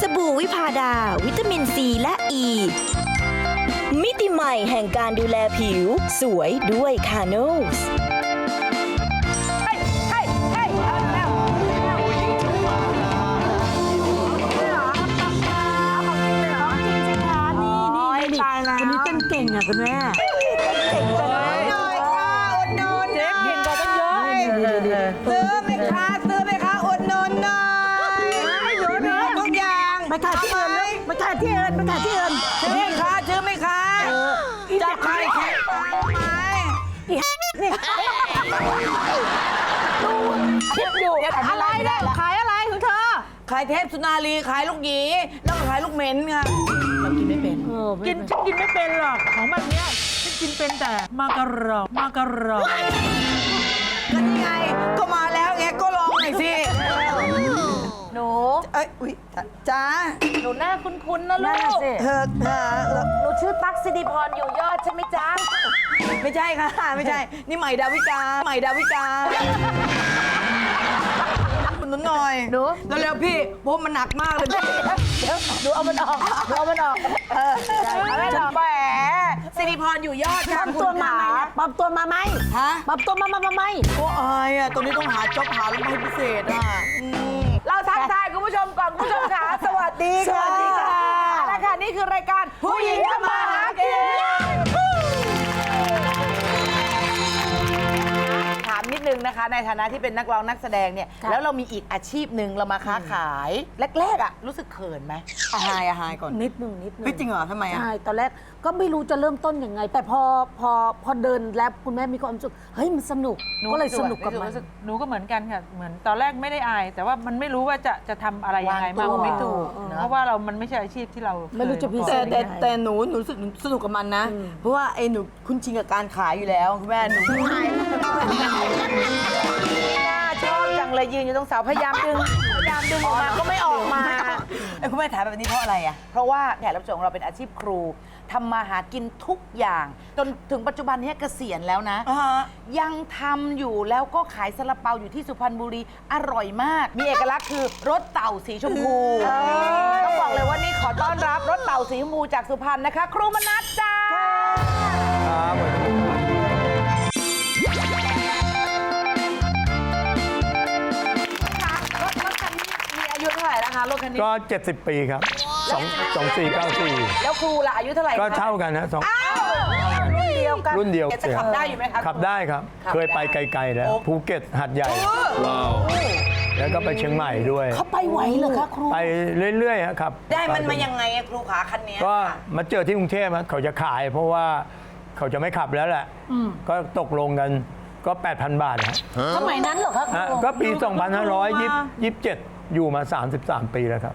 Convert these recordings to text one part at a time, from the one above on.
สบู่วิพาดา วิตามินซีและอ e. ีมิติใหม่แห่งการดูแลผิว สวยด้วยคาโนสคนนี้เต้นเก่งอะคุณแม่ ที่อื่นไปขายที่อื่นซื้อไหมคะซื้อไหมคะจะใครแค่ไหมอะไรเนี่ยขายอะไรของเธอ ขายเทพสุนารีขายลูกหยีแล้วก็ขายลูกเหม็นค่ะเรากินไม่เป็นกินฉันกินไม่เป็นหรอกของแบบเนี้ยฉันกินเป็นแต่มาการองมาการองก็นี่ไงก็มาแล้วไงก็ลองหน่อยสิหนูเอ้ยอุ๊ยจ้าหนูหน้าคุ้นๆนะลูกเธอเธอหนูชื่อตั๊กสิริพรอยู่ยอดใช่ไหมจ๊ะ ไม่ใช่ค่ะ ไม่ใช่ นี่ใหม่ดาวิกา ใหม่ดาวิกาคุณหนุนหน่อยหนู เร็วๆพี่เพราะมันหนักมากเลยเดี๋ยวหนูเอามันออกหนูเอามันออกเออเอามันออกแหมสิริพรอยู่ยอดปลอมตัวมาไหมปลอมตัวมาไหมฮะปลอมตัวมามามาไหมโอ้อายอะตัวนี้ต้องหาจ็อบหาแล้วให้พิเศษอะอืม ผู้ชมก่อนคุณผู้ชมค่ะสวัสดีค่ะสวัสดีค่ะ เอาละค่ะนี่คือรายการผู้หญิงทำมาหากิน นิดนึงนะคะ ในฐานะที่เป็นนักร้องนักแสดงเนี่ย แล้วเรามีอีกอาชีพหนึ่งเรามาค้าขาย แรกๆอะรู้สึกเขินไหมอาหายอาหายก่อนนิดหนึ่งนิดหนึ่งเฮ้ยจริงเหรอทำไมอะ ใช่ตอนแรกก็ไม่รู้จะเริ่มต้นยังไง แต่พอพอพอเดินแล้วคุณแม่มีความสุขเฮ้ยมันสนุกก็เลยสนุกกับมัน รู้สึหนูก็เหมือนกันค่ะ เหมือนตอนแรกไม่ได้อาย แต่ว่ามันไม่รู้ว่าจะจะทำอะไรยังไงวางตัวมากไม่ถูกเออ เพราะว่าเรามันไม่ใช่อาชีพที่เราไม่รู้จะพิเศแต่ษ แต่แต่หนูหนูรู้สึกหนูสนุกกับมันนะ เพราะว่าไอ้หนูคุ้นชินกับการขายอยู่แล้วคุณแม่หนู น่าชอบจังเลยยืนอยู่ตรงเสาพยายามดึงพยายามดึงออกมาก็ไม่ออกมาไอ้ยคุณแม่ถามแบบนี้เพราะอะไรอะ เพราะว่าแขกรับเชิญของเราเป็นอาชีพครูทำมาหากินทุกอย่าง จนถึงปัจจุบันเนี้เกษียณแล้วนะ อ่าฮะ ยังทำอยู่แล้วก็ขายซาลาเปาอยู่ที่สุพรรณบุรีอร่อยมาก มีเอกลักษณ์คือรสเต่าสีชมพูต้องบอกเลยว่านี่ขอต้อนรับรสเต่าสีชมพูจากสุพรรณนะคะ ครูมนัสจ้ารถ คะรถคันนี้ ก็ 70 ปีครับ2 2494แล้วครูล่ะอายุเท่าไหร่ก็คะเท่ากันนะสอง อ้าวรุ่นเดียวกันรุ่นเดียวจะขับได้อยู่ไหมครับขับได้ครับ ขับเคยไปไกลๆแล้วภูเก็ตหัดใหญ่แล้วก็ไปเชียงใหม่ด้วย เขาไปไหวเหรอคะครู ไปเรื่อยๆครับได้มันมายังไงอะครูขาคันเนี้ยก็มาเจอที่กรุงเทพอะเขาจะขาย เพราะว่าเขาจะไม่ขับแล้วแหละก็ตกลงกันก็ 8,000 บาทนะสมัยนั้นเหรอคะคฮะรูก็ปี 2527 อยู่มา 33 ปีแล้วครับ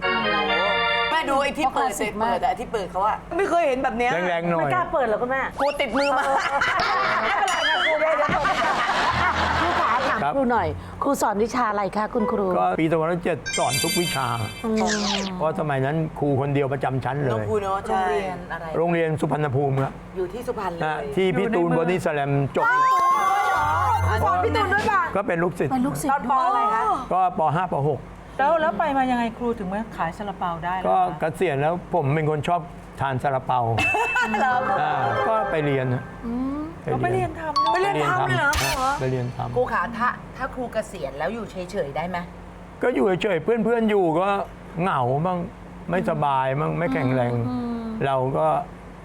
แม่ดูไอ้ที่เปิดเปิดอะไอ้ที่เปิดเขาอะไม่เคยเห็นแบบเนี้ยแรงๆหน่อย ไม่กล้าเปิดเหรอคุณแม่กูติดมือมา ไม่เป็นไรค่ะครูเดี๋ยวเดี๋ยวผมจะครูขาถามครับ ครูหน่อย ครูสอนวิชาอะไรคะคุณครู ก็ปี2007สอนทุกวิชา เพราะสมัยนั้นครูคนเดียวประจำชั้นเลน้องย กูเนาะโรงใช่เรียนอะไร โรงเรียนสุพรรณภูมิครับอยู่ที่สุพรรณเลนะยที่พี่ตูนบอดี้สแลมจบ สอนพี่ตูนด้วยป่ะก็เป็นลูกศิษย์เป็นลูกศิษตอนย์ปออะไรคะก็ป .5 ป แล้วแล้วไปมายังไงครูถึงมาขายซาลาเปาได้ .6 ล่ะก็คะ เกษียณแล้วผมเป็นคนชอบทานซาลาเปาอ่าก็ไปเรียนนะเราไปเรียนทำด้วย ไปเรียนทำเลยเหรอฮะไปเรียนทครูขาถ้าถ้าครูเกษียณแล้วอยู่เฉยๆได้ไหมำก็อยู่เฉยๆเพื่อนๆอยู่ก็เหงาบ้างไม่สบายบ้างไม่แข็งแรง เราก็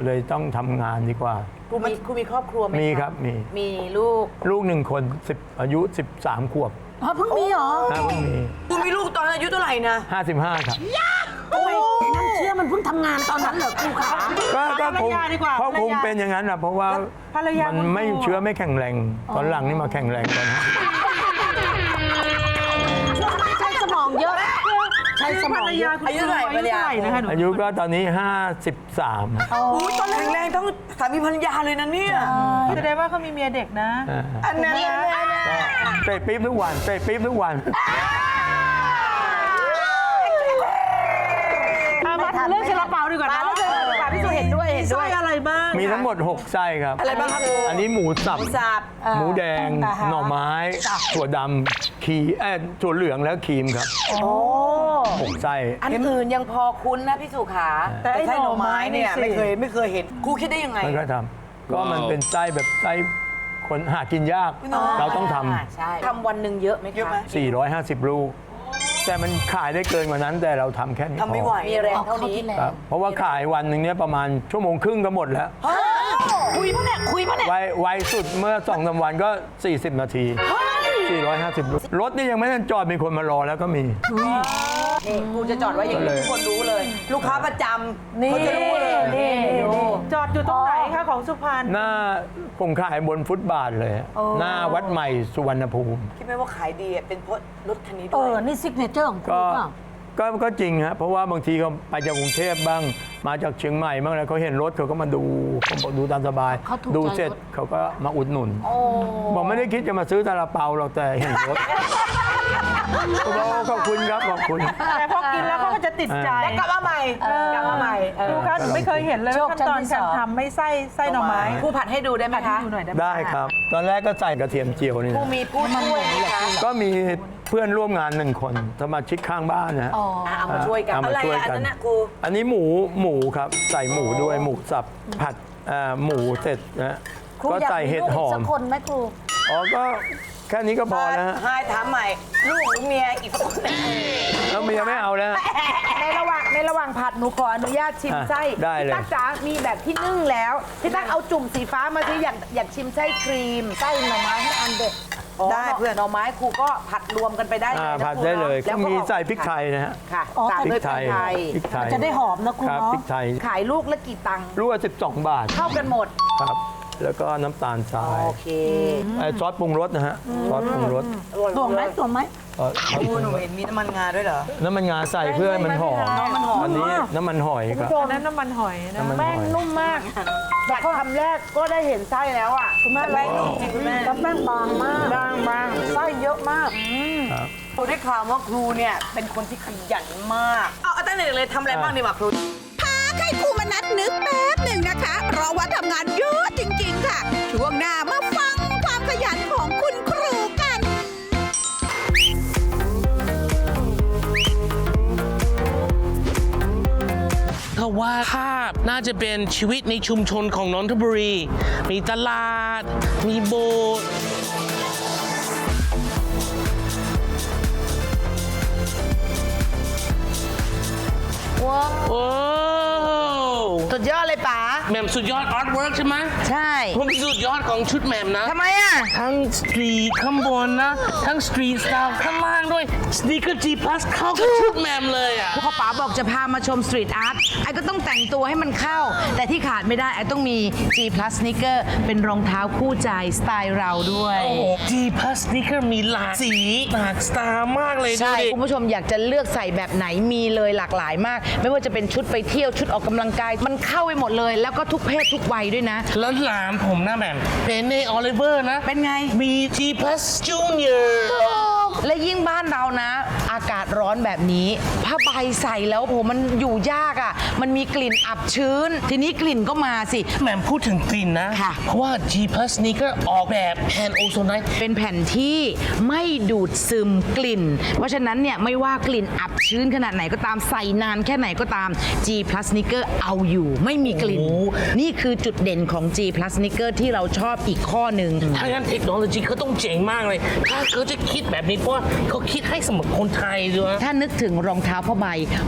เลยต้องทำงานดีกว่า ครูมีครูมีครอบครัวไหมมีะครับมี มีลูก ลูกหนึ่งคน10อายุ 13 ขวบอ๋อเพิ่งมีเหรอ นะเพิ่งมี กูมีลูกตอนอายุเท่าไหร่นะ 55 ครับทำไมนั่นเชื่อมันเพิ่งทำงานตอนนั้นเหรอครูขาก็ก็ภรรคงยาดีกว่าเพราะภรรคงยาเป็นอย่างนั้นนะเพราะว่าภรรยามันคุณครูไม่เชื้อไม่แข็งแรง ตอนหลังนี่มาแข็งแรงตอนนี้ใช้สมองเยอะ ใช้สมภรองรเยยาอะ คุณอายุเท่าไหร่อายุเท่าไหร่ภรรยานะคะหนูอายุก็ตอนนี้ 53อุ้ยตอนแข็งแรงทั้งสามีภรรยาเลยนะเนี่ยแสดงว่าเขามีเมียเด็กนะอ่าอันนั้นนะเตะปี๊บทุกวันเตะปี๊บทุกวัน เอามาถึงเรื่องซาลาเปาดีกว่ามานะ แล้วเจอค่ะพี่สุเห็นด้วยมีไส้อะไรบ้าง มีทั้งหมด 6 ไส้ครับ อะไรบ้างครับครูอันนี้หมูสับหมูสับ หมูแดง อ่าฮะ หน่อไม้ ถั่วดำขีเอ้ยถั่วเหลืองแล้วครีมครับหกไส้ อันอื่นยังพอคุ้นนะพี่สุขาแต่ไอ้ไส้หหน่น่ออไม้ไม้นี่เนี่ยสิไม่เคยไม่เคยเห็น ครูคิดได้ยังไงไม่ค่อยทำก็มันเป็นไส้แบบไส้คนหากินยาก เราต้องทใช่ทำวันหนึ่งเยอะไหมเยอะไหมคะำ450 ลูก แต่มันขายได้เกินกว่านั้นแต่เราทำแค่นี้ทำไม่พอไหวมีแรงเอาเท่าเข้านี้ที่แล้ครับเพราะว่าขายวันหนึ่งเนี้ยประมาณชั่วโมงครึ่งก็หมดแล้ว คุยปะเนี่ยคุยปะเนี่ยไวไวสุดเมื่อสองสามวันก็ 40 นาที 450ลูกรถนี่ยังไม่ทันจอดมีคนมารอแล้วก็มี นี่กูจะจอดไว้อย่างก็เลนี้ยทุกคนรู้เลย ลูกค้าประจำเขาจะรู้เลยนี่นี่จอดอยู่ตรงไหนคะของสุพรรณ หน้าผมขายบนฟุตบาทเลยหน้าวัดใหม่สุวรรณภูมิ คิดไหมว่าขายดีอะเป็นเพราะรถคันนี้เอด้วยอนี่ซิกเนเจอร์ของคุณก็เปล่าก็ก็จริงฮะเพราะว่าบางทีเขาไปจากกรุงเทพบ้าง มาจากเชียงใหม่บ้างแล้วเขาเห็นรถเขาก็มาดูเขาบอกดูตามสบาย เขาถูกใจดูเสร็จรถ เขาก็มาอุดหนุนบอกไม่ได้คิดจะมาซื้อซาลาเปาหรอกแต่เห็นรถ ก็บอกขอบคุณครับขอบคุณแต่พอกินแล้วเขาก็จะติดใจแล้วกลับมาใหม่กลับมาใหม่เออลูกค้าหนูไม่เคยเห็นเลยโชคว่าขั้นตอนชั้นที่การสองทำไม่ไส้ไส้หน่อไม้ครูผัดให้ดูได้ไหมผัดให้คะดูหน่อยได้ไหมได้ครับ ตอนแรกก็ใส่กระเทียมเจียวนี่ครูนะมีผู้ช่วยไหมคะก็มีเพื่อนร่วมงานหนึ่งคนสมาชิกข้างบ้านนะฮะอ๋ออะเอามาช่วยกันเอามาอะไรช่วยอะอันกันนั้นนะครูอันนี้หมูหมูครับใส่หมูด้วยหมูสับผัดอ่าหมูเสร็จนะครูก็อยากใส่มีเห็ดลูกหอีอกสัมกคนไหมครูอ๋อก็ แค่นี้ก็พอแล้วฮะไฮายถามใหม่ ลูกหรือเมียอีกคนหนึ่งแล้วเมียไม่เอาแล้วในระหว่างในระหว่างผัดหนูขออนุญาตชิมอะไส้ได้เลย พี่ตั๊กจ๋ามีแบบที่นึ่งแล้วพี่ตั๊กเอาจุ่มสีฟ้ามาที่อยากอยากชิมไส้ครีมไส้หน่อไม้ให้อันเด็ดได้เพื่อนหน่อไม้ครูก็ผัดรวมกันไปได้เลยอ่านะผัดครูได้เลยนอะก็แล้วมีออกใส่พริกไทยนะฮะ ค่ะอ๋อ ตามพริด้วยกไทยไทยพริกไทยจะได้หอมนะครูครับเนาะ พริกไทยขายลูกละกี่ตังค์ลูกละ12 บาทเข้ากันหมด ครับ แล้วก็น้ำตาลทรายโอเคไอ้ซอสปรุงรสนะฮะซอสปรุงรสตัวไหมตัวไหมซอสซอสคปรูรุงหนูรสเห็นมีน้ำมันงาด้วยเหรอ น้ำมันงาใส่เพื่อให้มันหอม อันนี้น้ำมันหอยครับ อันนั้นน้ำมันหอยนะน้ำมันหอยแป้งนุ่มมากแต่คำแรกก็ได้เห็นไส้แล้วอะคุณแม่แป้งจริงคุณแม่แล้วแป้งบางมากบางบางไส้เยอะมากครับ ครูได้ข่าวว่าครูเนี่ยเป็นคนที่ขยันมาก เอาเอาตั้งแต่เด็กเลยทำอะไรบ้างดีกว่าครู พักให้ครูมนัดนึกแป๊บหนึ่งนะคะ เพราะว่าทำงานเยอะจริงๆ ค่ะ ช่วงหน้ามาฟังความขยันของคุณครูกัน ถ้าว่าภาพน่าจะเป็นชีวิตในชุมชนของนนทบุรี มีตลาด มีโบสถ์ว้าวโอ้สุ ดยอดเลยป๋าแหม่มสุดยอด อาร์ตเวิร์กใช่ไหมใช่ผมสุดยอดของชุดแหม่มนะ ทำไมอะ ทั้งสตรีทข้างบนนะ ทั้งสตรีทสไตล์ข้างล่างด้วยสน e เกอร์จีพลัสเข้ากับชุดแหม่มเลยอะ พอป๋าบอกจะพามาชมสตรีทอาร์ตไอ้ก็ต้องแต่งตัวให้มันเข้า แต่ที่ขาดไม่ได้ไอ้ต้องมี G plus sneaker เป็นรองเท้าคู่ใจสไตล์เราด้วย G plus sneaker มีหลากสีหลากสไตล์มากเลยดูใช่ ดิ คุณผู้ชมอยากจะเลือกใส่แบบไหนมีเลยหลากหลายมาก ไม่ว่าจะเป็นชุดไปเที่ยวชุดออกกำลังกายมันเข้าไปหมดเลย แล้วก็ทุกเพศทุกวัยด้วยนะ แล้วหลานผมนะแหม่มเป็นในออลิเวอร์นะ เป็นไง มี G plus junior และยิ่งบ้านเรานะ อากาศร้อนแบบนี้ผ้าใบใส่แล้วโอ้โหมันอยู่ยากอะ มันมีกลิ่นอับชื้น ทีนี้กลิ่นก็มาสิ แหม่มพูดถึงกลิ่นนะ ค่ะ เพราะว่า G plus sneaker ออกแบบแผ่นโอโซนไนท์เป็นแผ่นที่ไม่ดูดซึมกลิ่น เพราะฉะนั้นเนี่ยไม่ว่ากลิ่นอับชื้นขนาดไหนก็ตามใส่นานแค่ไหนก็ตาม G plus sneaker เอาอยู่ ไม่มีกลิ่น นี่คือจุดเด่นของ G plus sneaker ที่เราชอบอีกข้อหนึ่ง ถ้างั้นเทคโนโลยีเขาต้องเจ๋งมากเลย ถ้าเขาจะคิดแบบนี้เพราะว่าเขาคิดให้สำหรับคนไทยด้วยถ้านึกถึงรองเท้าผ้าใบ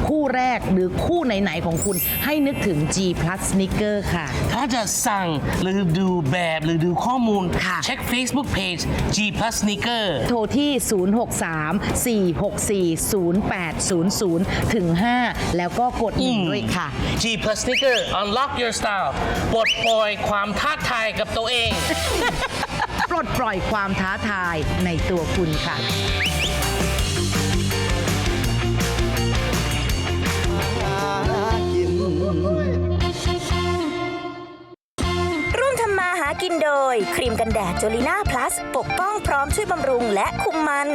คู่แรกหรือคู่ไหน ๆ ของคุณให้นึกถึง G plus sneaker ค่ะ ถ้าจะสั่งหรือดูแบบหรือดูข้อมูล ค่ะ เช็ค Facebook Page G plus sneaker โทรที่ 063-464-0800 ถึง 5 แล้วก็กดหนึ่งด้วยค่ะ G plus sneaker unlock your style ปลดปล่อยความท้าทายกับตัวเอง ปลดปล่อยความท้าทายในตัวคุณค่ะ ร่วมทำมาหากินโดย ครีมกันแดดจลีน่าพลัส ปกป้องพร้อมช่วยบำรุงและคุมมัน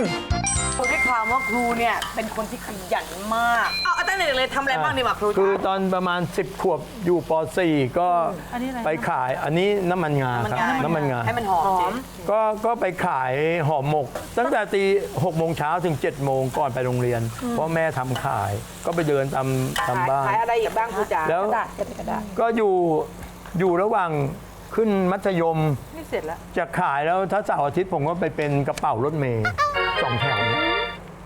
คนได้ข่าวว่าครูเนี่ยเป็นคนที่ขยันมาก เอาเอาตั้งแต่เด็กเลยทำอะไรบ้างดีกว่าครูคือจ๊ะตอนประมาณ 10 ขวบอยู่ป .4 ก็อันนี้อะไรไปขายอันนี้น้ำมันงาครับ น้ำมันงา ให้มันหอมก็ก็ไปขายห่อหมก ตั้งแต่ตีหกโมงเช้าถึง7จ็ดโมงก่อนไปโรงเรียน เพราะแม่ทำขาย ก็ไปเดินตามตามบ้าน ขายอะไรอีกบ้างครูจ๋าแล้วกระดาษกระดาษก็อยู่อยู่ระหว่างขึ้นมัธยม นี่เสร็จแล้ว จะขายแล้วถ้าเสาร์อาทิตย์ผมก็ไปเป็นกระเป๋ารถเมย์ สองแถว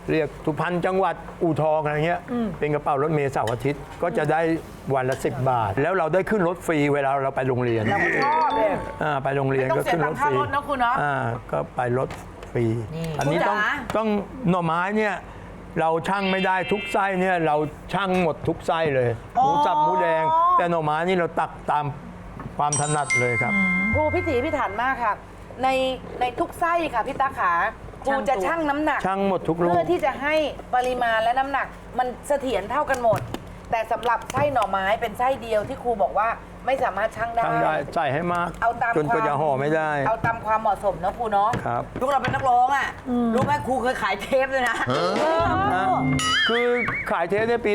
เรียกสุพรรณจังหวัดอู่ทองอะไรเงี้ยเป็นกระเป๋ารถเมย์เสาร์อาทิตย์ก็จะได้วันละ 10 บาท แล้วเราได้ขึ้นรถฟรีเวลาเราไปโรงเรียนชอบเลยอ่าไปโรงเรียนไม่ต้ก็องเสียขึ้นรถฟรีตังค่ารถนะคุณเนอะอ่าก็ไปรถฟรีอันนี้คุณต้องจ๋าต้องหน่อไม้เนี่ยเราช่างไม่ได้ทุกไส้เนี่ยเราช่างหมดทุกไส้เลยหมูสับหมูแดง แต่หน่อไม้นี่เราตักตามความถนัดเลยครับ ครูพิถีพิถันมากค่ะ ในในทุกไส้ค่ะพี่ตาขา ครูจะชั่งน้ำหนัก ช่างหมดทุกลูก เพื่อที่จะให้ปริมาณและน้ำหนัก มันเสถียรเท่ากันหมด แต่สำหรับไส้หน่อไม้เป็นไส้เดียวที่ครูบอกว่า ไม่สามารถชั่งได้ช่างได้ใส่ให้มาก เอาตามจนควาก็มจะห่อไม่ได้ เอาตามความเหมาะสมนะครูเนาะครับ ลูกเราเป็นนักร้องอะ รู้ไหมครูเคยขายเทปเลยนะ นะคือขายเทปในปี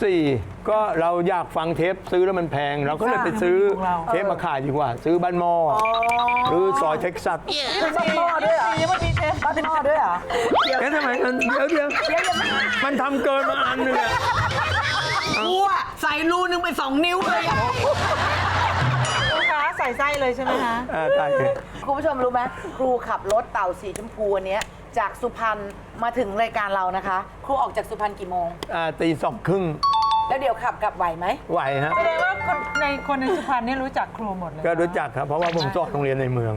2524 ก็เราอยากฟังเทปซื้อแล้วมันแพง เราก็เลยไปซื้อของเราเทปมาขายดีกว่า ซื้อบ้านหม้ออหรือซอยเท็กซัสบ้านหม้อด้วยเหรอบ้านหม้อด้วยเหรอ เอ๊ะทำไมมันเดี๋ยวเดี๋ยวมันทำเกินมาอันหนึงอะครูอะใส่รูนึงไปสองนิ้วเลยอะลูกค้าใส่ไส้เลยใช่ไหมคะ อ่าได้เลยคุณผู้ชมรู้ไหมครูขับรถเต่าสีชมพูอันเนี้ยจากสุพรรณมาถึงรายการเรานะคะ ครูออกจากสุพรรณกี่โมง อ่าตีสองครึ่งแล้วเดี๋ยวขับกลับไหวไหม ไหวฮะ แสดงว่าคนในคนในสุพรรณนี่รู้จักครูหมดเลยก็รู้จักครับ เพราะว่าผมสอนโรงเรียนในเมือง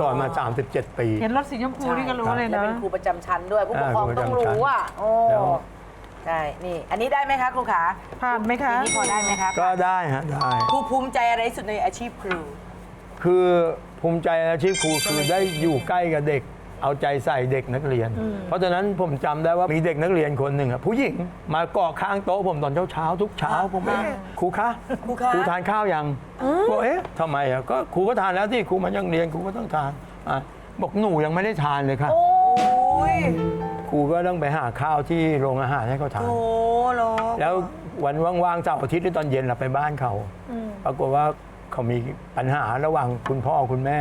สอนมา 37 ปี เห็นรถสีชมพูนี่ก็รู้เลยแล้วนะ เป็นครูประจำชั้นด้วยผู้ปกครองอ่าครูประต้องจำชั้นรู้อะโอ้ แล้ว ใช่นี่ อันนี้ได้ไหมคะครูขาผ่านไหมคะ อันนี้พอได้ไหมคะก็ได้ฮะได้ ครูภูมิใจอะไรที่สุดในอาชีพครู คือภูมิใจอาชีพครูคือได้อยู่ใกล้กับเด็ก เอาใจใส่เด็กนักเรียน เพราะฉะนั้นผมจำได้ว่ามีเด็กนักเรียนคนหนึ่งอะผู้หญิงมาเกาะข้างโต๊ะผมตอนเช้าๆทุกเช้าผมเอ๊ะครูคะครูคะ ทานข้าวยังบอกเอ๊ะทำไมอะก็ครูก็ทานแล้วที่ครูมายังเรียนครูก็ต้องทานอะบอกหนูยังไม่ได้ทานเลยค่ะ โอ้ย ครูก็ต้องไปหาข้าวที่โรงอาหารให้เขาทาน โอ้โหแล้ววันว่างๆเสาร์อาทิตย์หรือตอนเย็นเราไปบ้านเขา ปรากฏว่าเขามีปัญหาระหว่างคุณพ่อคุณแม่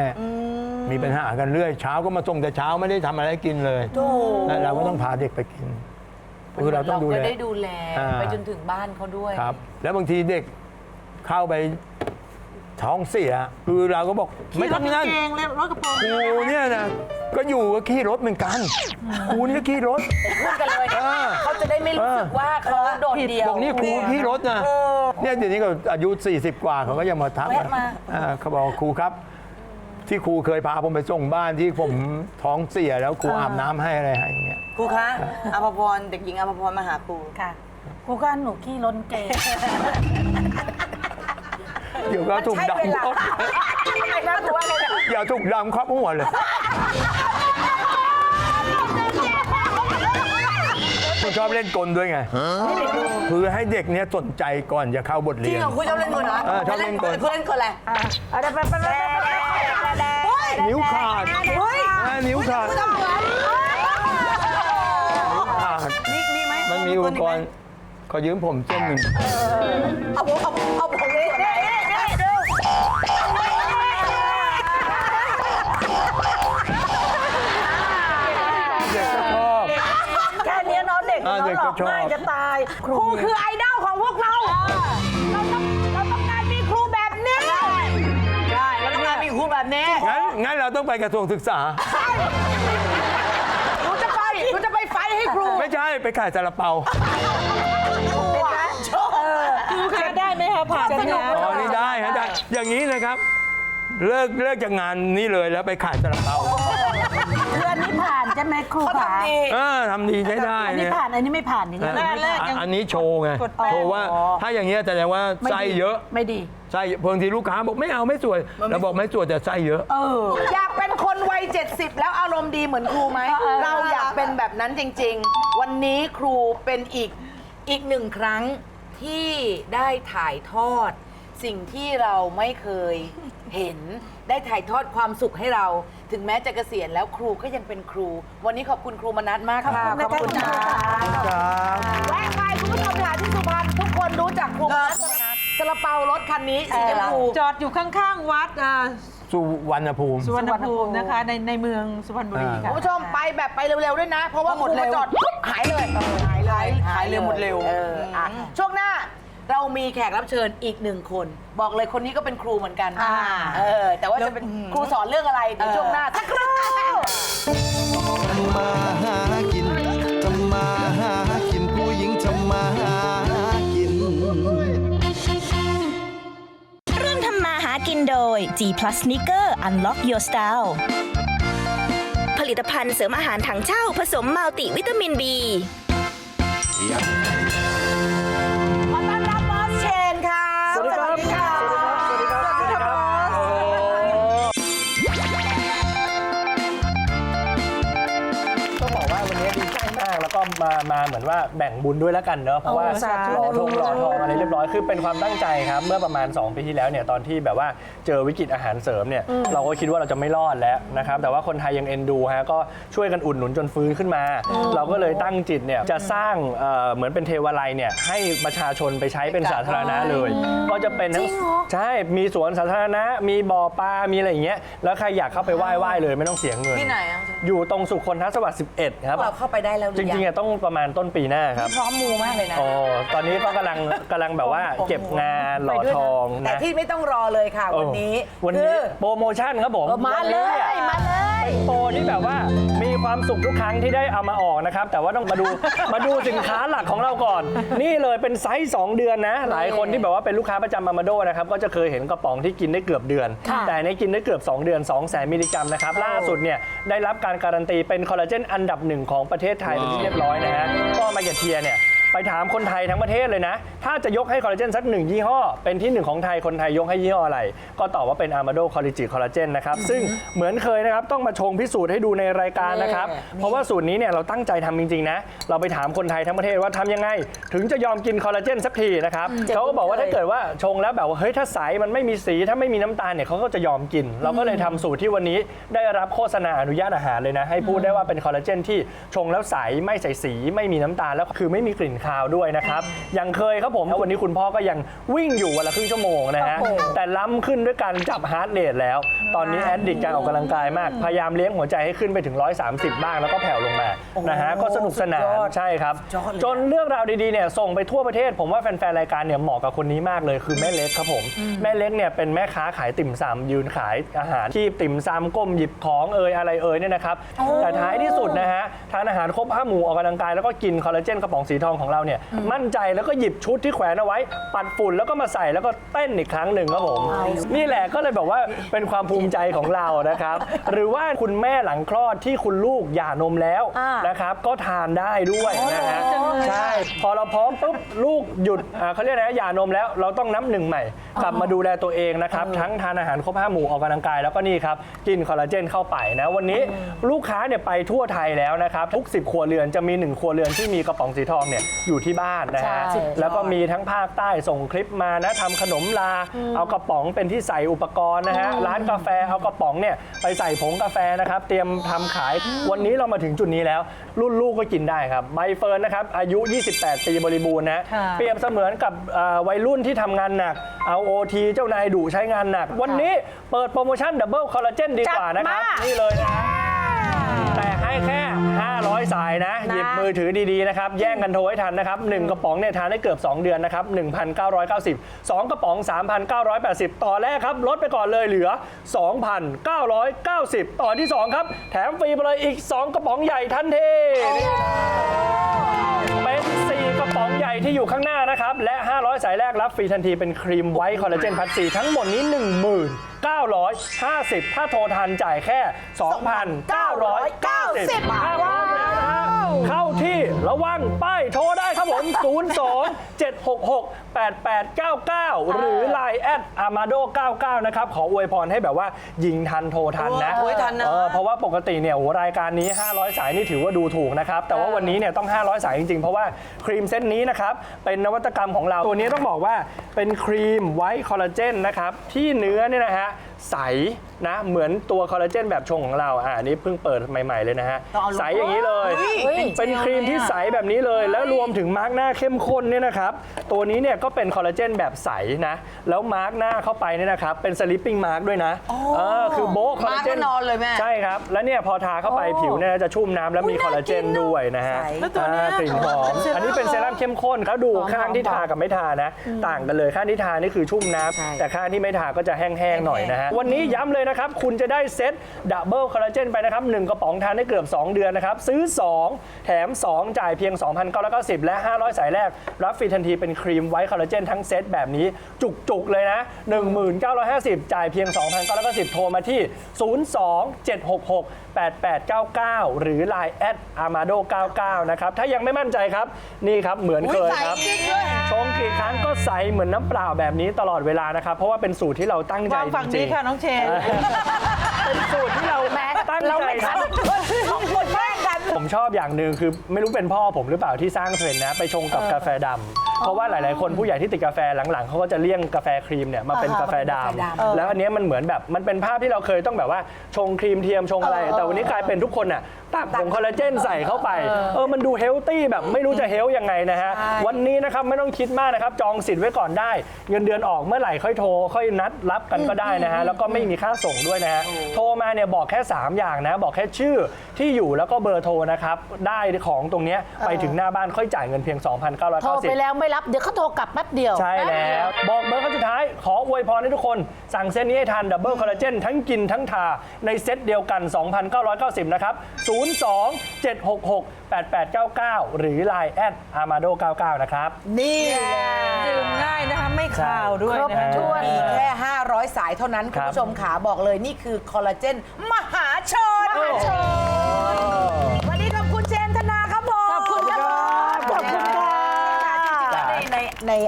มีปัญหากันเรื่อยเช้าก็มาส่งแต่เช้าไม่ได้ทำอะไรให้กินเลยแล้วเราก็ต้องพาเด็กไปกินคือเราต้องดูก็แลได้ดูแลอ่า ไปจนถึงบ้านเขาด้วย ครับ แล้วบางทีเด็กเข้าไป ท้องเสีย คือเราก็บอกไม่ต้องนั่นเกงเลยรถกระโปรงครูเนี่ยนะก็อยู่ก็ขี่รถเหมือนกันครูนี่ก็ขี่รถ พูดกันเลยเออ เขาจะได้ไม่รู้สึกว่าเขาโดดเดี่ยวบอกนี่ครูขี่รถนะเนี่ยเดี๋ยวนี้ก็อายุ 40 กว่าเขาก็ยังมาทักแวะมาอ่าเขาบอกครูครับ ที่ครูเคยพาผมไปส่งบ้านที่ผมท้องเสียแล้วครูอาบน้ำให้อะไรให้อย่างเงี้ยครูคะอภพรเด็กหญิงอภพรมาหาครู ค่ะ ครูก็หนูขี้ล้นเกง เดี๋ยวก็ถูกใช่เวดำลาครอบทำไมนะครูว่าไงนะอย่าถูกดำครอบหัวเลยคุณชอบเล่นกลด้วยไง คือให้เด็กเนี้ยสนใจก่อนจะเข้าบทจริเรีงยนเหรอครูชอบเล่นกลเหรอเออชอบเล่นกลครูเล่นกลอะไรเอาได้ไปไปไปไปไปนิ้วขาดเฮ้ยอ่านิ้วขาดทำเหมือนขาดมีมีไหมมันมีอุปกรณ์ขอยืมผมเส้นหนึ่งเอาผมเอาเอาผมเลย ชอบ ง่ายจะตาย ครูคือไอดอลของพวกเรา เราต้องเราต้องการมีครูแบบนี้ ใช่เราต้องการมีครูแบบนี้งั้นงั้นเราต้องไปกระทรวงศึกษา หนูจะไปหนูจะไปไฟท์ให้ครูไม่ใช่ไปขายซาลาเปาครูคะได้ไหมคะผ่านไหมคะอ๋อนี่ได้ฮะได้อย่างนี้นะครับ เลิกเลิกจากงานนี้เลยแล้วไปขายซาลาเปาเพื่อนนี่ผ่าน ใช่ไหมครูเขาขาทำดี เออทำดีใช้ได้อันนี้เนี่ยผ่านอันนี้ไม่ผ่านอย่างเอเงี้อยแรกยังอันนี้โชว์ไง กดแป้งโชว์ว่าถ้าอย่างเงี้ยแสดงว่าไส้เยอะไม่ดี ไส้บางทีลูกค้าบอกไม่เอาไม่สวยเราบอกไม่สวยแต่ไส้เยอะ เออ อยากเป็นคนวัย 70 แล้วอารมณ์ดีเหมือนครูไหมเราอยากเป็นแบบนั้นจริง ๆ วันนี้ครูเป็นอีกอีกหนึ่งครั้งที่ได้ถ่ายทอด สิ่งที่เราไม่เคยเห็น ได้ถ่ายทอดความสุขให้เรา ถึงแม้จะเกษียณแล้วครูก็ยังเป็นครู วันนี้ขอบคุณครูมนัสมากค่ะขอบคุณนะคะแวะไปคุณผู้ชมค่ะที่สุพรรณทุกคนรู้จักครูมนัสซาลาเปารถคันนี้สีชมพู จอดอยู่ข้างๆ วัดอ่าสุวรรณภูมิ สุวรรณภูมินะคะ ในในเมืองสุพรรณบุรีอ่าค่ะ คุณผู้ชมไปแบบไปเร็วๆด้วยนะ เพราะว่าครูมาจอดปุ๊บหายเลยหายเลยหายเร็วหมดเร็วเอออะช่วงหน้า เรามีแขกรับเชิญอีกหนึ่งคน บอกเลยคนนี้ก็เป็นครูเหมือนกันเออ แต่ว่าจะเป็นครูสอนเรื่องอะไรเดี๋ยวช่วงหน้าสักครู่ทำมาหากินทำมาหากินผู้หญิงทำมาหากิน ร่วมทำมาหากินโดย G Plus Sneaker Unlock Your Style ผลิตภัณฑ์เสริมอาหารถังเช่าผสมมัลติวิตามิน B ข ต้ องบอกว่าวันนี้ดีใจมากแล้วก็มามาเหมือนว่าแบ่งบุญด้วยแล้วกันเนอะเพราะว่าสาธุหล่อทงหล่อทองอะไรเรียบร้อยคือเป็นความตั้งใจครับ เมื่อประมาณ 2 ปีที่แล้วเนี่ยตอนที่แบบว่าเจอวิกฤตอาหารเสริมเนี่ยเราก็คิดว่าเราจะไม่รอดแล้วนะครับแต่ว่าคนไทยยังเอ็นดูฮะก็ช่วยกันอุดหนุนจนฟื้นขึ้นมา เราก็เลยตั้งจิตเนี่ยจะสร้างเอ่อเหมือนเป็นเทวาลัยเนี่ยให้ประชาชนไปใช้เป็นสาธารณะเลย ก็จะเป็นทั้งใช่มีสวนสาธารณะ มีบ่อปลามีอะไรอย่างเงี้ยแล้วใครอยากเข้าไปไหว้ไหว้เลยไม่ต้องเสียเงิน ที่ไหนอะอยู่ตรงสุขนทศวรรษ11 ครับ เราเข้าไปได้แล้วหจรือยัริงๆอะต้องประมาณต้นปีหน้าครับพร้อมมูมากเลยนะโอ้ตอนนี้ก็กำลังกำลังแบบว่าเก็บงานหล่อทองแต่นะที่ไม่ต้องรอเลยค่ะวันนี้โอ้วันคืนี้อโปรโมชั่นครับผมเออมาเลยวันนี้นี่มาเลย เป็นโปรที่แบบว่ามีความสุขทุกครั้งที่ได้เอามาออกนะครับ แต่ว่าต้องมาดู มาดูสินค้าหลักของเราก่อน นี่เลยเป็นไซส์2เดือนนะ หลายคนที่แบบว่าเป็นลูกค้าประจำมามาโดนะครับ ก็จะเคยเห็นกระป๋องที่กินได้เกือบเดือนแต่ในกินได้เกือบ 2 เดือน2แสนมิลลิกรัมนะครับ ล่าสุดเนี่ยได้รับการการันตีเป็นคอลลาเจนอันดับหนึ่งของประเทศไทยเป็นที่เรียบร้อยนะฮะก็มาเก็ตเทียเนี่ยไปถามคนไทยทั้งประเทศเลยนะ ถ้าจะยกให้คอลลาเจนสักหนึ่งยี่ห้อ เป็นที่หนึ่งของไทยคนไทยยกให้ยี่ห้ออะไร ก็ตอบว่าเป็นอาร์มาโดคอลลิจิคอลลาเจนนะครับซึ่งเหมือนเคยนะครับต้องมาชงพิสูจน์ให้ดูในรายการนะครับเพราะว่าสูตรนี้เนี่ยเราตั้งใจทำจริงๆนะเราไปถามคนไทยทั้งประเทศว่าทำยังไง ถึงจะยอมกินคอลลาเจนสักทีนะครับเขาก็บอกว่าถ้าเกิดว่าชงแล้วแบบว่าเฮ้ยถ้าใสมันไม่มีสีถ้าไม่มีน้ำตาลเนี่ยเขาก็จะยอมกิน เราก็เลยทำสูตรที่วันนี้ได้รับโฆษณาอนุญาตอาหารเลยนะ ให้พูดได้ว่าเป็นคอลลาเจนที่ชงแล้วใสไม่ใส่สีไม่มีน้ำตาลแล้วคือไม่มีกลิ่นคาวด้วยนะครับยังเคยครับผมวันนี้คุณพ่อก็ยังวิ่งอยู่วันละครึ่งชั่วโมงนะฮะแต่ล้ำขึ้นด้วยการจับฮาร์ดเรทแล้ว ตอนนี้แอดดิกการออกกำลังกายมาก พยายามเลี้ยงหัวใจให้ขึ้นไปถึง 130 บ้างแล้วก็แผ่วลงมานะฮะก็สนุกสนานใช่ครับจนเรื่องราวดีๆเนี่ยส่งไปทั่วประเทศ ผมว่าแฟนๆรายการเนี่ยเหมาะกับคนนี้มากเลยคือแม่เล็กครับผม แม่เล็กเนี่ยเป็นแม่ค้าขายติ่มซำยืนขายอาหารที่ติ่มซำก้มหยิบของเอ่ยอะไรเอ่ยเนี่ยนะครับแต่ท้ายที่สุดนะฮะทานอาหารครบห้าหมู่ออกกำลังกายแล้วก็กินคอลลาเจนกระป๋องสีทองของเราเนี่ยมั่นใจแล้วก็หยิบชุดที่แขวนเอาไว้ ปัดฝุ่นแล้วก็มาใส่แล้วก็เต้นอีกครั้งหนึ่งครับผม นี่แหละก็เลยแบบว่าเป็นความภูมิใจของเรานะครับ หรือว่าคุณแม่หลังคลอดที่คุณลูกหย่านมแล้วนะครับ ก็ทานได้ด้วยนะฮะใช่พอเราพร้อมปุ๊บลูกหยุดอ่าเขาเรียกอะไรนะหย่านมแล้วเราต้องนับหนึ่งใหม่ กลับมาดูแลตัวเองนะครับทั้งทานอาหารครบห้าหมู่ออกกำลังกายแล้วก็นี่ครับกินคอลลาเจนเข้าไปนะวันนี้ลูกค้าเนี่ยไปทั่วไทยแล้วนะครับทุก 10 ครัวเรือนจะมี 1 ครัวเรือนที่มีกระป๋องสีทองเนี่ยอยู่ที่บ้านนะฮะแล้วก็มีทั้งภาคใต้ส่งคลิปมานะทำขนมลา เอากระป๋องเป็นที่ใส่อุปกรณ์นะฮะร้านกาแฟเอากระป๋องเนี่ยไปใส่ผงกาแฟนะครับ เตรียมทำขายวันนี้เรามาถึงจุดนี้แล้ว รุ่นลูกก็กินได้ครับใบเฟิร์นนะครับอายุ 28 ปีบริบูรณ์นะค่ะ เปรียบเสมือนกับเอ่อวัยรุ่นที่ทำงานหนักเอาโอทีเจ้านายดุใช้งานหนัก วันนี้เปิดโปรโมชั่นดับเบิลคอลลาเจนดีกว่านะครับนี่เลยนะแต่ให้ แค่ 500 สายนะหยิบมือถือดีๆนะครับ แย่งกันโทรให้ทันนะครับ 1 กระป๋องเนี่ยทานได้เกือบ 2 เดือนนะครับ 1,990 2 กระป๋อง 3,980 ต่อแรกครับ ลดไปก่อนเลยเหลือ 2,990 ต่อที่ 2 ครับ แถมฟรีไปเลยอีก 2 กระป๋องใหญ่ทันทีนี่ ญ่ที่อยู่ข้างหน้านะครับ และ 500 สายแรกรับฟรีทันทีเป็นครีมไวท์คอลลาเจนพัทซีทั้งหมดนี้ 1950 ถ้าโทรทันจ่ายแค่ 2,990ถ้าพร้อมแล้วนะฮะ เข้าที่ระวังป้ายโทรได้ครับผม 02 766 8899 หรือ Line แอดอามาโด99 นะครับ ขออวยพรให้แบบว่ายิงทันโทรทันนะโอ้ยทันนะ เออเพราะว่าปกติเนี่ยโอ้โหรายการนี้ 500 สายนี่ถือว่าดูถูกนะครับ แต่ว่าวันนี้เนี่ยต้อง 500 สายจริงๆ เพราะว่าครีมเส้นนี้นะครับ เป็นนวัตกรรมของเรา ตัวนี้ต้องบอกว่าเป็นครีมไวท์คอลลาเจนนะครับ ที่เนื้อเนี่ยนะฮะ ใสนะเหมือนตัวคอลลาเจนแบบชงของเราอ่าอันนี้เพิ่งเปิดใหม่ ๆ เลยนะฮะใสอย่างนี้เลยเป็นครีมที่ใสแบบนี้เลย แล้วรวมถึงมาร์กหน้าเข้มข้นเนี่ยนะครับ ตัวนี้เนี่ยก็เป็นคอลลาเจนแบบใสนะ แล้วมาร์กหน้าเข้าไปเนี่ยนะครับ เป็นสลิปปิ้งมาร์กด้วยนะเออคือโบะคอลลาเจนมาร์คแล้วนอนเลยแม่ ใช่ครับ แล้วเนี่ยพอทาเข้าไปผิวเนี่ยจะชุ่มน้ำแล้วมีคอลลาเจนด้วยนะฮะแล้วตัวเนี้ย อ่ากลิ่นหอม อันนี้เป็นเซรั่มเข้มข้นเขาดูข้างที่ทากับไม่ทานะ ต่างกันเลยข้างที่ทานี่คือชุ่มน้ำแต่ข้างที่ไม่ทาก็จะแห้งๆหน่อยนะฮะวันนี้ย้ำเลยนะครับ คุณจะได้เซ็ตดับเบิลคอลลาเจนไปนะครับหนึ่งกระป๋องทานได้เกือบ 2 เดือนนะครับ ซื้อ 2 แถม 2 จ่ายเพียง 2,990 และ 500 สายแรก รับฟรีทันทีเป็นครีมไวท์คอลลาเจนทั้งเซ็ตแบบนี้จุกๆ เลยนะ 1950 จ่ายเพียง 2,990 โทรมาที่ 02 766 8899 หรือ Line แอด armado 99นะครับ ถ้ายังไม่มั่นใจครับ นี่ครับเหมือนเคยครับ ชงกี่ครั้งก็ใสเหมือนน้ำเปล่าแบบนี้ตลอดเวลานะครับ เพราะว่าเป็นสูตรที่เราตั้งใจวางจฝั่งรินี้งค่ะน้องเชนๆเป็นสูตรที่เราตั้งใจทำผมชอบอย่างหนึ่งคือไม่รู้เป็นพ่อผมหรือเปล่าที่สร้างเทรนด์นะ ไปชงกับกาแฟดำเพราะว่าหลาย ๆ คนผู้ใหญ่ที่ติดกาแฟหลัง ๆเขาก็จะเลี่ยงกาแฟครีมเนี่ยมาเป็นกาแฟดำแล้วอันเนี้ยมันเหมือนแบบมันเป็นภาพที่เราเคยต้องแบบว่าชงครีมเทียมชงอะไร แต่วันนี้กลายเป็นทุกคนอะตักผงคอลลาเจนใส่เข้าไป เออ มันดูเฮลตี้แบบไม่รู้จะเฮลยังไงนะฮะ วันนี้นะครับไม่ต้องคิดมากนะครับ จองสิทธิ์ไว้ก่อนได้ เงินเดือนออกเมื่อไหร่ค่อยโทร ค่อยนัดรับกันก็ได้นะฮะ แล้วก็ไม่มีค่าส่งด้วยนะฮะ โทรมาเนี่ยบอกแค่ 3 อย่างนะ บอกแค่ชื่อที่อยู่แล้วก็เบอร์โทรนะครับ ได้ของตรงเนี้ยไปถึงหน้าบ้านค่อยจ่ายเงินเพียงโทรไป2,990แล้วไม่รับเดี๋ยวเขาโทรกลับแป๊บเดียว ใช่แล้ว บอกเบอร์ครั้งสุดท้ายขออวยพรให้ทุกคน สั่งเซตนี้ให้ทานดับเบิลคอลลาเจนทั้งกินทั้งทาในเซตเดียวกัน 2,990นะครับ02 766 8899 หรือ Line แอด armado 99 นะครับ นี่แหละดื่มง่ายนะคะไม่คาวด้วยครบนะคะถ้วนมีแค่ 500 สายเท่านั้นคคุรัณบผู้ชมขาบอกเลยนี่คือคอลลาเจนมหาชนมหาชน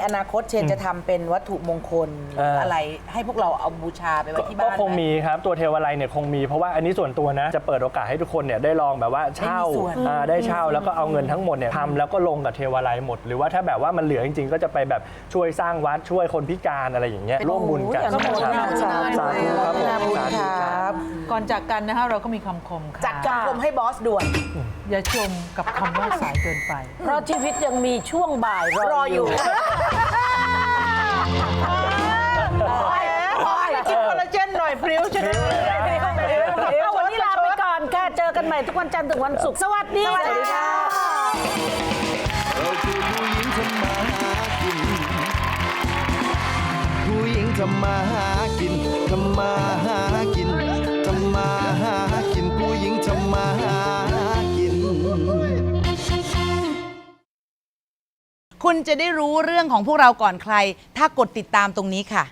อนาคตเชนจะทำเป็นวัตถุมงคลหรืออะไรให้พวกเราเอาบูชาไปไว้ที่บ้านก็คงไห มีครับตัวเทวาลัยเนี่ยคงมีเพราะว่าอันนี้ส่วนตัวนะ จะเปิดโอกาสให้ทุกคนเนี่ยได้ลองแบบว่าเช่าได้มีส่วน อ่าได้เช่าแล้วก็เอาเงินทั้งหมดเนี่ยทำแล้วก็ลงกับเทวาลัยหมด หรือว่าถ้าแบบว่ามันเหลือจริงๆ ก็จะไปแบบช่วยสร้างวัดช่วยคนพิการอะไรอย่างเงี้ยร่วมบุญกันโอ้โหนะครับสาธุสาธุครับผมสาธุครับก่ อนจากกันนะคะเราก็มีคำคมค่ะจัดกำคมให้บอสด่วน อย่าชมกับคำว่าสายเกินไป เพราะชีวิตยังมีช่วงบ่ายรรออออยู่ยู่ขอให้กินคอลลาเจนหน่อยพริ้วใช่ไหมเอาวันนี้ลาไปก่อนค่ะเจอกันใหม่ทุกวันจันทร์ถึงวันศุกร์สวัสดีค่ะเราคือผู้หญิงทำมาหากิน ผู้หญิงทำมาหากินทำมาหากินทำมา หากินผู้หญิงทำมาหากิน คุณจะได้รู้เรื่องของพวกเราก่อนใคร ถ้ากดติดตามตรงนี้ค่ะ